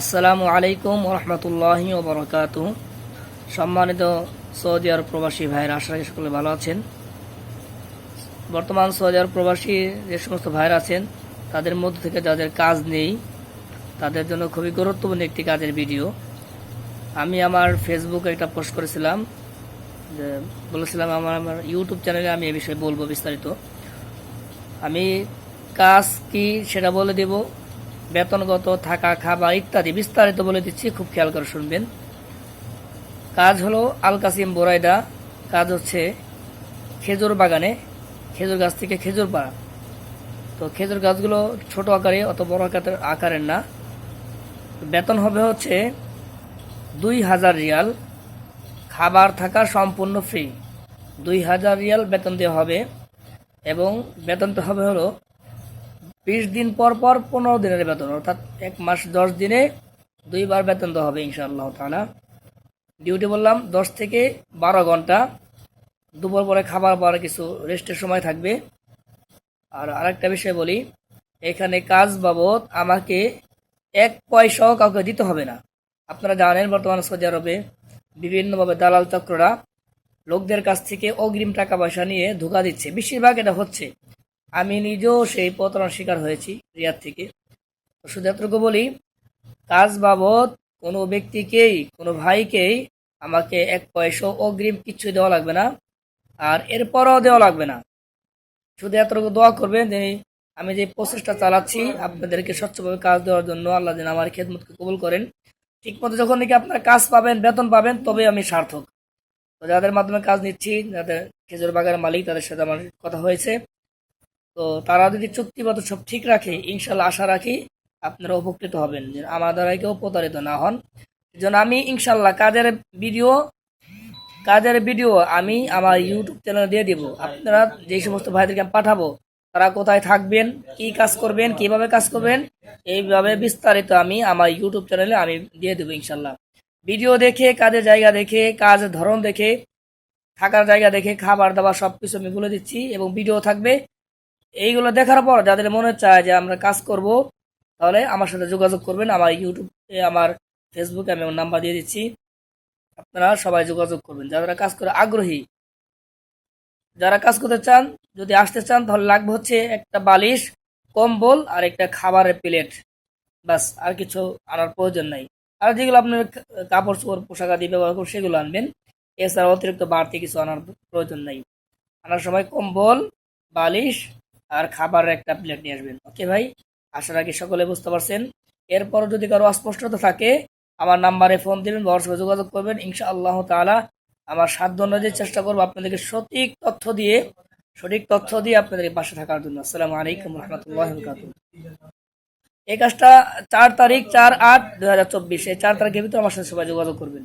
আসসালামু আলাইকুম রহমতুল্লাহি ওবরাকাতু সম্মানিত সৌদি আরব প্রবাসী ভাইয়ের, আশা সকলে ভালো আছেন। বর্তমান সৌদি আরব প্রবাসী যে সমস্ত ভাইয়ের আছেন, তাদের মধ্যে থেকে যাদের কাজ নেই, তাদের জন্য খুবই গুরুত্বপূর্ণ একটি কাজের ভিডিও। আমি আমার ফেসবুকে একটা পোস্ট করেছিলাম, যে বলেছিলাম আমার আমার ইউটিউব চ্যানেলে আমি এ বিষয়ে বলব বিস্তারিত। আমি কাজ কি সেটা বলে দেব বেতনগত, থাকা খাবার ইত্যাদি বিস্তারিত বলে দিচ্ছি, খুব খেয়াল করে শুনবেন। কাজ হলো আল কাসিম বোরাইদা, কাজ হচ্ছে খেজুর বাগানে, খেজুর গাছ থেকে খেজুর পাড়া। তো খেজুর গাছগুলো ছোট আকারে অত বড় আকারের আকারের না। বেতন হবে হচ্ছে দুই হাজার রিয়াল। খাবার থাকা সম্পূর্ণ ফ্রি। দুই হাজার রিয়াল বেতন দেওয়া হবে এবং বেতনটা হবে হলো বিশ দিন পর পর পনেরো দিনের বেতন, অর্থাৎ এক মাস দশ দিনে দুইবার বেতন দেওয়া হবে ইনশাআল্লাহ তালা ডিউটি বললাম দশ থেকে বারো ঘণ্টা, দুপুর পরে খাবার পরে কিছু রেস্টের সময় থাকবে। আর আরেকটা বিষয় বলি, এখানে কাজ বাবদ আমাকে এক পয়সাও কাউকে দিতে হবে না। আপনারা জানেন বর্তমান সৌদি আরবে বিভিন্নভাবে দালাল চক্ররা লোকদের কাছ থেকে অগ্রিম টাকা পয়সা নিয়ে ধোকা দিচ্ছে। বেশিরভাগ এটা হচ্ছে। আমি নিজেও সেই প্রতারণার শিকার হয়েছি রিয়াদ থেকে। শুধু এতটুকু বলি, কাজ বাবদ কোনো ব্যক্তিকেই, কোনো ভাইকেই আমাকে এক পয়সা অগ্রিম কিছু দেওয়া লাগবে না, আর এরপরও দেওয়া লাগবে না। শুধু এতটুকু দোয়া করবেন যে আমি যে প্রসেসটা চালাচ্ছি, আপনাদেরকে স্বচ্ছভাবে কাজ দেওয়ার জন্য আল্লাহ যেন আমার খেদমতকে কবুল করেন। ঠিক মতো যখন নাকি আপনার কাজ পাবেন, বেতন পাবেন, তবে আমি সার্থক। তো যাদের মাধ্যমে কাজ নিচ্ছি, যাদের খেজুর বাগানের মালিক, তাদের সাথে আমার কথা হয়েছে। তো তারা যদি চুক্তিবদ্ধ সব ঠিক রাখে ইনশাল্লাহ আশা রাখি আপনারা উপকৃত হবেন। আমার দ্বারা কেউ প্রতারিত না হন। জন্য আমি ইনশাল্লাহ কাজের ভিডিও কাজের ভিডিও আমি আমার ইউটিউব চ্যানেলে দিয়ে দিব। আপনারা যে সমস্ত ভাইদেরকে আমি পাঠাবো, তারা কোথায় থাকবেন, কি কাজ করবেন, কীভাবে কাজ করবেন, এইভাবে বিস্তারিত আমি আমার ইউটিউব চ্যানেলে আমি দিয়ে দেবো ইনশাল্লাহ ভিডিও দেখে, কাজের জায়গা দেখে, কাজের ধরন দেখে, থাকার জায়গা দেখে, খাবার দাবার সব কিছু আমি বলে দিচ্ছি এবং ভিডিও থাকবে এইগুলো দেখার পর যাদের মনে চায় যে আমরা কাজ করব, তাহলে আমার সাথে যোগাযোগ করবেন। আমার ইউটিউবে আমার ফেসবুকে আমি নাম্বার দিয়ে দিচ্ছি। আপনারা সবাই যোগাযোগ করবেন। যারা কাজ করে আগ্রহী, যারা কাজ করতে চান, যদি আসতে চান, তাহলে লাগবে হচ্ছে একটা বালিশ, কম্বল আর একটা খাবারের প্লেট। বাস আর কিছু আনার প্রয়োজন নাই। আর যেগুলো আপনার কাপড় চোপড়, পোশাক আদি ব্যবহার করুন সেগুলো আনবেন। এছাড়া অতিরিক্ত বাড়তি কিছু আনার প্রয়োজন নাই। আনার সময় কম্বল, বালিশ আর খাবারের একটা প্লেট নিয়ে আসবেন। ওকে ভাই? আশা রাখি সকলে বুঝতে পারছেন। এরপর যদি কারও অস্পষ্টতা থাকে, আমার নাম্বারে ফোন দিবেন সঙ্গে যোগাযোগ করবেন। ইনশা আল্লাহ তালা আমার সাধ্য অনুযায়ী চেষ্টা করব আপনাদেরকে সঠিক তথ্য দিয়ে, সঠিক তথ্য দিয়ে আপনাদের পাশে থাকার জন্য। আসসালামু আলাইকুম রহমতুল্লাহ এই কাজটা চার তারিখ চার আট দুই হাজার চব্বিশ, এই চার তারিখের ভিতরে আমার সাথে সবাই যোগাযোগ করবেন।